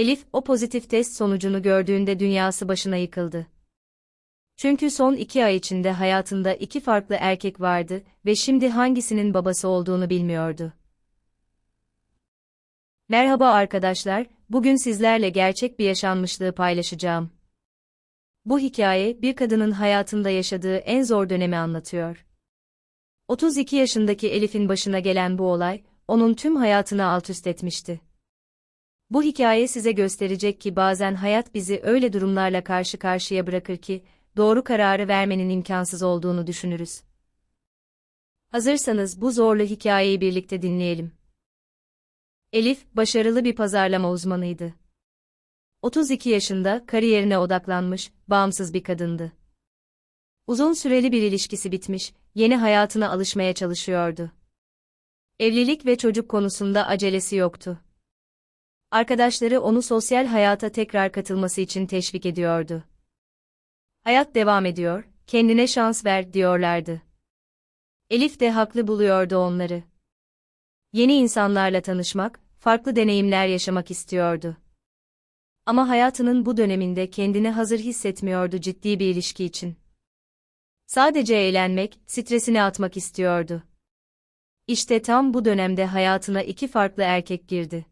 Elif, o pozitif test sonucunu gördüğünde dünyası başına yıkıldı. Çünkü son iki ay içinde hayatında iki farklı erkek vardı ve şimdi hangisinin babası olduğunu bilmiyordu. Merhaba arkadaşlar, bugün sizlerle gerçek bir yaşanmışlığı paylaşacağım. Bu hikaye, bir kadının hayatında yaşadığı en zor dönemi anlatıyor. 32 yaşındaki Elif'in başına gelen bu olay, onun tüm hayatını alt üst etmişti. Bu hikaye size gösterecek ki bazen hayat bizi öyle durumlarla karşı karşıya bırakır ki, doğru kararı vermenin imkansız olduğunu düşünürüz. Hazırsanız bu zorlu hikayeyi birlikte dinleyelim. Elif, başarılı bir pazarlama uzmanıydı. 32 yaşında, kariyerine odaklanmış, bağımsız bir kadındı. Uzun süreli bir ilişkisi bitmiş, yeni hayatına alışmaya çalışıyordu. Evlilik ve çocuk konusunda acelesi yoktu. Arkadaşları onu sosyal hayata tekrar katılması için teşvik ediyordu. Hayat devam ediyor, kendine şans ver diyorlardı. Elif de haklı buluyordu onları. Yeni insanlarla tanışmak, farklı deneyimler yaşamak istiyordu. Ama hayatının bu döneminde kendini hazır hissetmiyordu ciddi bir ilişki için. Sadece eğlenmek, stresini atmak istiyordu. İşte tam bu dönemde hayatına iki farklı erkek girdi.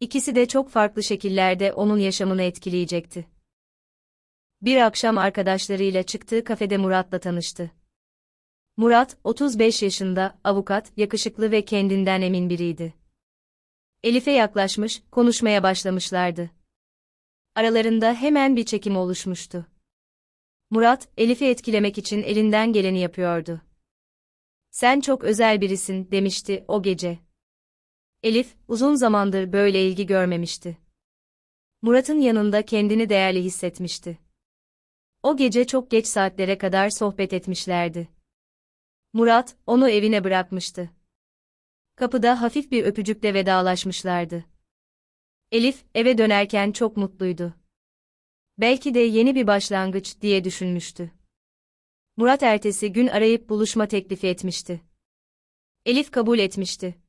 İkisi de çok farklı şekillerde onun yaşamını etkileyecekti. Bir akşam arkadaşlarıyla çıktığı kafede Murat'la tanıştı. Murat, 35 yaşında, avukat, yakışıklı ve kendinden emin biriydi. Elif'e yaklaşmış, konuşmaya başlamışlardı. Aralarında hemen bir çekim oluşmuştu. Murat, Elif'i etkilemek için elinden geleni yapıyordu. Sen çok özel birisin, demişti o gece. Elif, uzun zamandır böyle ilgi görmemişti. Murat'ın yanında kendini değerli hissetmişti. O gece çok geç saatlere kadar sohbet etmişlerdi. Murat, onu evine bırakmıştı. Kapıda hafif bir öpücükle vedalaşmışlardı. Elif, eve dönerken çok mutluydu. Belki de yeni bir başlangıç diye düşünmüştü. Murat ertesi gün arayıp buluşma teklifi etmişti. Elif kabul etmişti.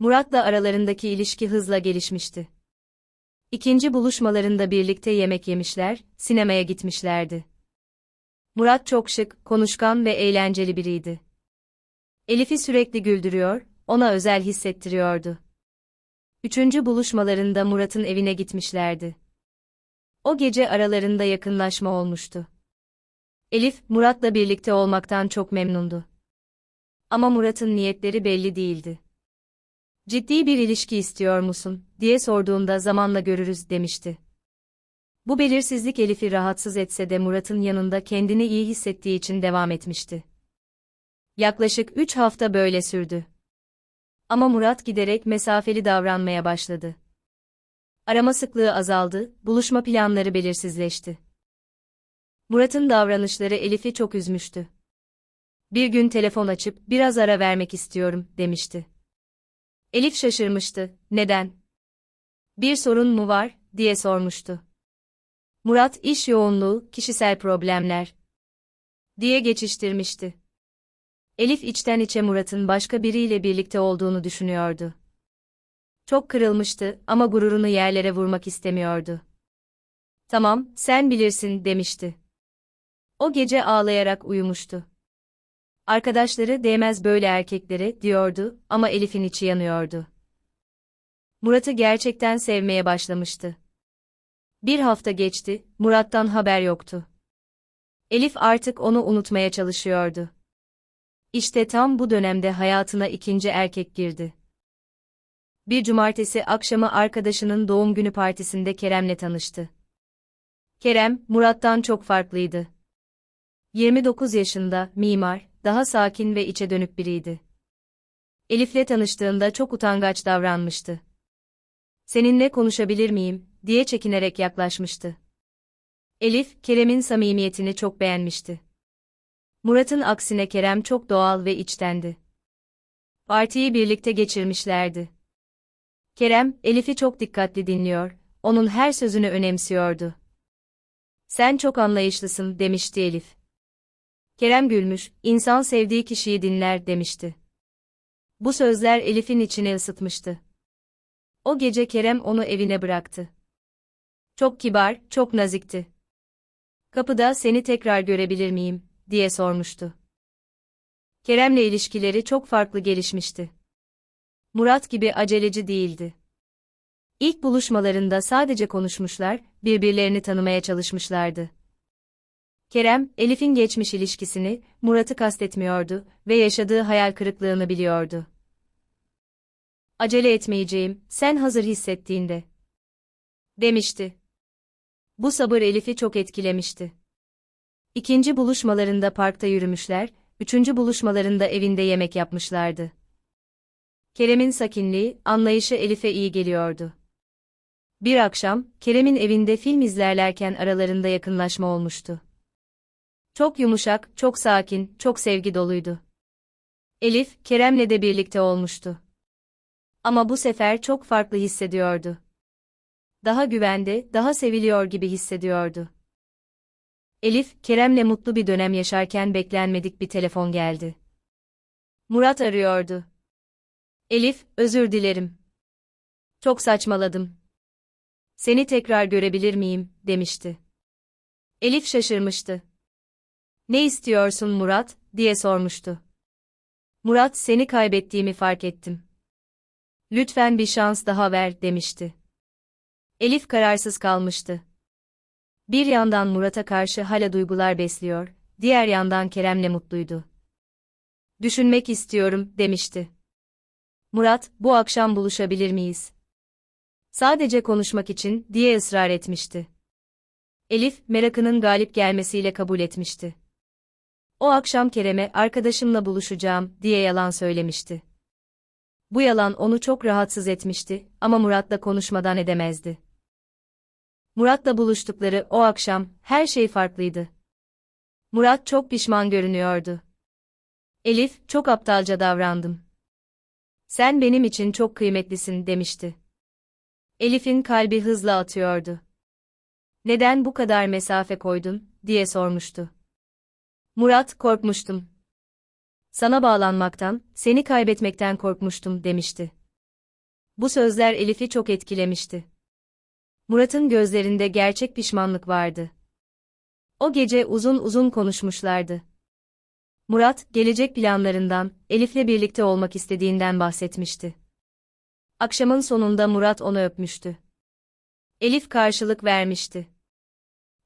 Murat'la aralarındaki ilişki hızla gelişmişti. İkinci buluşmalarında birlikte yemek yemişler, sinemaya gitmişlerdi. Murat çok şık, konuşkan ve eğlenceli biriydi. Elif'i sürekli güldürüyor, ona özel hissettiriyordu. Üçüncü buluşmalarında Murat'ın evine gitmişlerdi. O gece aralarında yakınlaşma olmuştu. Elif, Murat'la birlikte olmaktan çok memnundu. Ama Murat'ın niyetleri belli değildi. Ciddi bir ilişki istiyor musun, diye sorduğunda zamanla görürüz demişti. Bu belirsizlik Elif'i rahatsız etse de Murat'ın yanında kendini iyi hissettiği için devam etmişti. Yaklaşık üç hafta böyle sürdü. Ama Murat giderek mesafeli davranmaya başladı. Arama sıklığı azaldı, buluşma planları belirsizleşti. Murat'ın davranışları Elif'i çok üzmüştü. Bir gün telefon açıp biraz ara vermek istiyorum demişti. Elif şaşırmıştı. Neden? Bir sorun mu var diye sormuştu. Murat iş yoğunluğu, kişisel problemler diye geçiştirmişti. Elif içten içe Murat'ın başka biriyle birlikte olduğunu düşünüyordu. Çok kırılmıştı ama gururunu yerlere vurmak istemiyordu. Tamam, sen bilirsin demişti. O gece ağlayarak uyumuştu. Arkadaşları değmez böyle erkeklere diyordu ama Elif'in içi yanıyordu. Murat'ı gerçekten sevmeye başlamıştı. Bir hafta geçti, Murat'tan haber yoktu. Elif artık onu unutmaya çalışıyordu. İşte tam bu dönemde hayatına ikinci erkek girdi. Bir cumartesi akşamı arkadaşının doğum günü partisinde Kerem'le tanıştı. Kerem, Murat'tan çok farklıydı. 29 yaşında, mimar, daha sakin ve içe dönük biriydi. Elif'le tanıştığında çok utangaç davranmıştı. Seninle konuşabilir miyim, diye çekinerek yaklaşmıştı. Elif, Kerem'in samimiyetini çok beğenmişti. Murat'ın aksine Kerem çok doğal ve içtendi. Partiyi birlikte geçirmişlerdi. Kerem, Elif'i çok dikkatli dinliyor, onun her sözünü önemsiyordu. Sen çok anlayışlısın, demişti Elif. Kerem gülmüş, insan sevdiği kişiyi dinler, demişti. Bu sözler Elif'in içini ısıtmıştı. O gece Kerem onu evine bıraktı. Çok kibar, çok nazikti. Kapıda seni tekrar görebilir miyim, diye sormuştu. Kerem'le ilişkileri çok farklı gelişmişti. Murat gibi aceleci değildi. İlk buluşmalarında sadece konuşmuşlar, birbirlerini tanımaya çalışmışlardı. Kerem, Elif'in geçmiş ilişkisini, Murat'ı kastetmiyordu ve yaşadığı hayal kırıklığını biliyordu. Acele etmeyeceğim, sen hazır hissettiğinde. Demişti. Bu sabır Elif'i çok etkilemişti. İkinci buluşmalarında parkta yürümüşler, üçüncü buluşmalarında evinde yemek yapmışlardı. Kerem'in sakinliği, anlayışı Elif'e iyi geliyordu. Bir akşam, Kerem'in evinde film izlerlerken aralarında yakınlaşma olmuştu. Çok yumuşak, çok sakin, çok sevgi doluydu. Elif, Kerem'le de birlikte olmuştu. Ama bu sefer çok farklı hissediyordu. Daha güvende, daha seviliyor gibi hissediyordu. Elif, Kerem'le mutlu bir dönem yaşarken beklenmedik bir telefon geldi. Murat arıyordu. Elif, özür dilerim. Çok saçmaladım. Seni tekrar görebilir miyim, demişti. Elif şaşırmıştı. Ne istiyorsun Murat, diye sormuştu. Murat, seni kaybettiğimi fark ettim. Lütfen bir şans daha ver, demişti. Elif kararsız kalmıştı. Bir yandan Murat'a karşı hala duygular besliyor, diğer yandan Kerem'le mutluydu. Düşünmek istiyorum, demişti. Murat, bu akşam buluşabilir miyiz? Sadece konuşmak için, diye ısrar etmişti. Elif, merakının galip gelmesiyle kabul etmişti. O akşam Kerem'e arkadaşımla buluşacağım, diye yalan söylemişti. Bu yalan onu çok rahatsız etmişti ama Murat'la konuşmadan edemezdi. Murat'la buluştukları o akşam her şey farklıydı. Murat çok pişman görünüyordu. Elif, çok aptalca davrandım. Sen benim için çok kıymetlisin demişti. Elif'in kalbi hızla atıyordu. Neden bu kadar mesafe koydun diye sormuştu. Murat, korkmuştum. Sana bağlanmaktan, seni kaybetmekten korkmuştum demişti. Bu sözler Elif'i çok etkilemişti. Murat'ın gözlerinde gerçek pişmanlık vardı. O gece uzun uzun konuşmuşlardı. Murat, gelecek planlarından, Elif'le birlikte olmak istediğinden bahsetmişti. Akşamın sonunda Murat onu öpmüştü. Elif karşılık vermişti.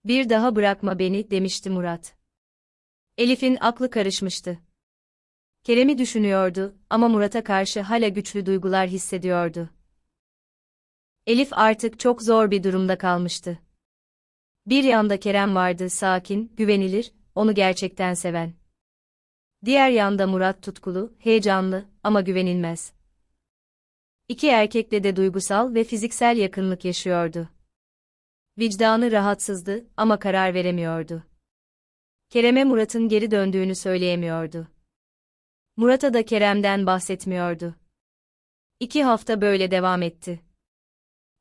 Bir daha bırakma beni, demişti Murat. Elif'in aklı karışmıştı. Kerem'i düşünüyordu ama Murat'a karşı hala güçlü duygular hissediyordu. Elif artık çok zor bir durumda kalmıştı. Bir yanda Kerem vardı sakin, güvenilir, onu gerçekten seven. Diğer yanda Murat tutkulu, heyecanlı ama güvenilmez. İki erkekle de duygusal ve fiziksel yakınlık yaşıyordu. Vicdanı rahatsızdı ama karar veremiyordu. Kerem'e Murat'ın geri döndüğünü söyleyemiyordu. Murat'a da Kerem'den bahsetmiyordu. İki hafta böyle devam etti.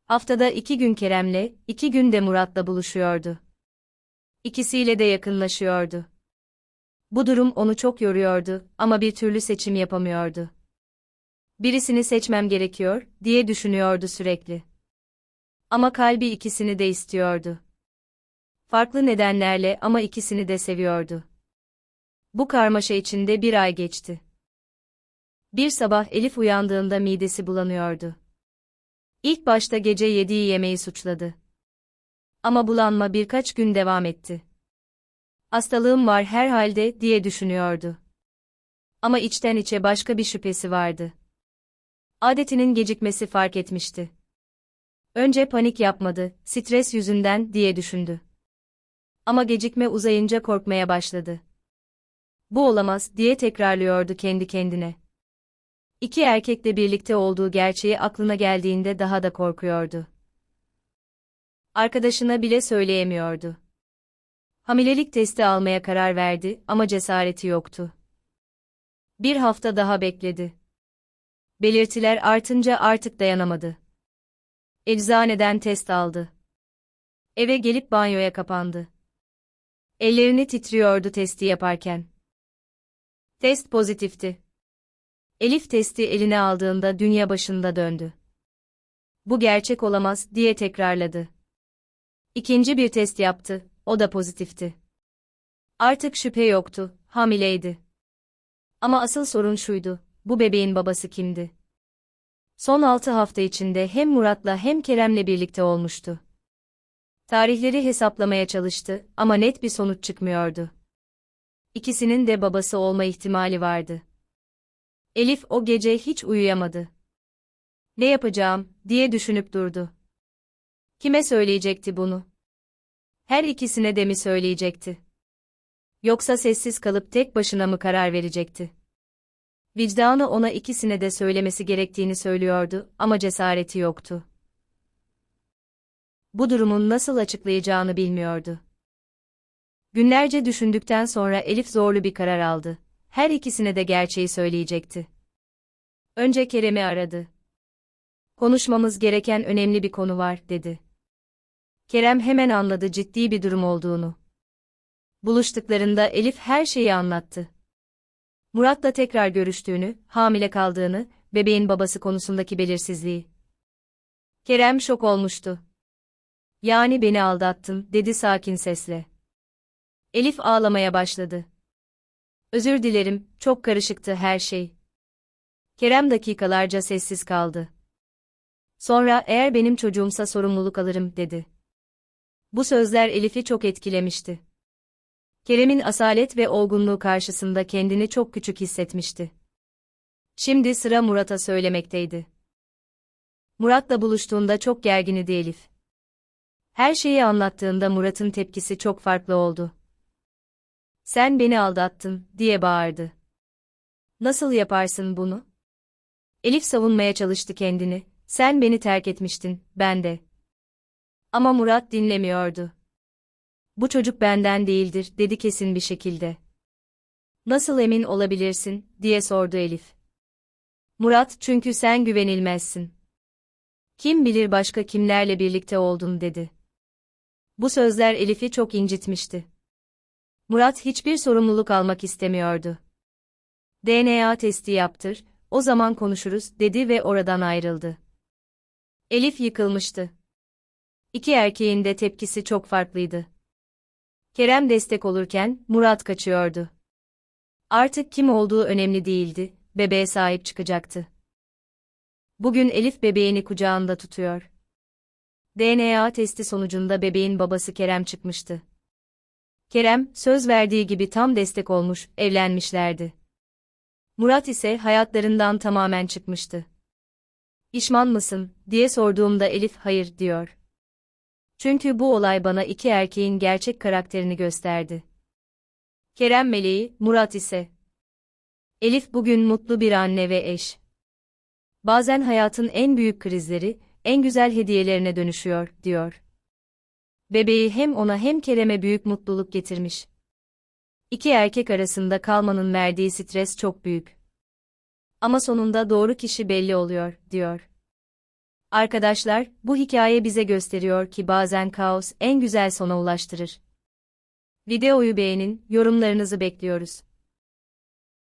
Haftada iki gün Kerem'le, iki gün de Murat'la buluşuyordu. İkisiyle de yakınlaşıyordu. Bu durum onu çok yoruyordu ama bir türlü seçim yapamıyordu. Birisini seçmem gerekiyor, diye düşünüyordu sürekli. Ama kalbi ikisini de istiyordu. Farklı nedenlerle ama ikisini de seviyordu. Bu karmaşa içinde bir ay geçti. Bir sabah Elif uyandığında midesi bulanıyordu. İlk başta gece yediği yemeği suçladı. Ama bulanma birkaç gün devam etti. Hastalığım var herhalde diye düşünüyordu. Ama içten içe başka bir şüphesi vardı. Adetinin gecikmesi fark etmişti. Önce panik yapmadı, stres yüzünden diye düşündü. Ama gecikme uzayınca korkmaya başladı. Bu olamaz diye tekrarlıyordu kendi kendine. İki erkekle birlikte olduğu gerçeği aklına geldiğinde daha da korkuyordu. Arkadaşına bile söyleyemiyordu. Hamilelik testi almaya karar verdi ama cesareti yoktu. Bir hafta daha bekledi. Belirtiler artınca artık dayanamadı. Eczaneden test aldı. Eve gelip banyoya kapandı. Ellerini titriyordu testi yaparken. Test pozitifti. Elif testi eline aldığında dünya başında döndü. Bu gerçek olamaz, diye tekrarladı. İkinci bir test yaptı, o da pozitifti. Artık şüphe yoktu, hamileydi. Ama asıl sorun şuydu, bu bebeğin babası kimdi? Son altı hafta içinde hem Murat'la hem Kerem'le birlikte olmuştu. Tarihleri hesaplamaya çalıştı ama net bir sonuç çıkmıyordu. İkisinin de babası olma ihtimali vardı. Elif o gece hiç uyuyamadı. Ne yapacağım, diye düşünüp durdu. Kime söyleyecekti bunu? Her ikisine de mi söyleyecekti? Yoksa sessiz kalıp tek başına mı karar verecekti? Vicdanı ona ikisine de söylemesi gerektiğini söylüyordu ama cesareti yoktu. Bu durumun nasıl açıklayacağını bilmiyordu. Günlerce düşündükten sonra Elif zorlu bir karar aldı. Her ikisine de gerçeği söyleyecekti. Önce Kerem'i aradı. Konuşmamız gereken önemli bir konu var, dedi. Kerem hemen anladı ciddi bir durum olduğunu. Buluştuklarında Elif her şeyi anlattı. Murat'la tekrar görüştüğünü, hamile kaldığını, bebeğin babası konusundaki belirsizliği. Kerem şok olmuştu. Yani beni aldattın, dedi sakin sesle. Elif ağlamaya başladı. Özür dilerim, çok karışıktı her şey. Kerem dakikalarca sessiz kaldı. Sonra eğer benim çocuğumsa sorumluluk alırım, dedi. Bu sözler Elif'i çok etkilemişti. Kerem'in asalet ve olgunluğu karşısında kendini çok küçük hissetmişti. Şimdi sıra Murat'a söylemekteydi. Murat'la buluştuğunda çok gergindi Elif. Her şeyi anlattığında Murat'ın tepkisi çok farklı oldu. Sen beni aldattın, diye bağırdı. Nasıl yaparsın bunu? Elif savunmaya çalıştı kendini, sen beni terk etmiştin, ben de. Ama Murat dinlemiyordu. Bu çocuk benden değildir, dedi kesin bir şekilde. Nasıl emin olabilirsin, diye sordu Elif. Murat, çünkü sen güvenilmezsin. Kim bilir başka kimlerle birlikte oldun, dedi. Bu sözler Elif'i çok incitmişti. Murat hiçbir sorumluluk almak istemiyordu. DNA testi yaptır, o zaman konuşuruz, dedi ve oradan ayrıldı. Elif yıkılmıştı. İki erkeğin de tepkisi çok farklıydı. Kerem destek olurken, Murat kaçıyordu. Artık kim olduğu önemli değildi, bebeğe sahip çıkacaktı. Bugün Elif bebeğini kucağında tutuyor. DNA testi sonucunda bebeğin babası Kerem çıkmıştı. Kerem, söz verdiği gibi tam destek olmuş, evlenmişlerdi. Murat ise hayatlarından tamamen çıkmıştı. İşman mısın, diye sorduğumda Elif hayır, diyor. Çünkü bu olay bana iki erkeğin gerçek karakterini gösterdi. Kerem meleği, Murat ise. Elif bugün mutlu bir anne ve eş. Bazen hayatın en büyük krizleri, en güzel hediyelerine dönüşüyor, diyor. Bebeği hem ona hem Kerem'e büyük mutluluk getirmiş. İki erkek arasında kalmanın verdiği stres çok büyük. Ama sonunda doğru kişi belli oluyor, diyor. Arkadaşlar, bu hikaye bize gösteriyor ki bazen kaos en güzel sona ulaştırır. Videoyu beğenin, yorumlarınızı bekliyoruz.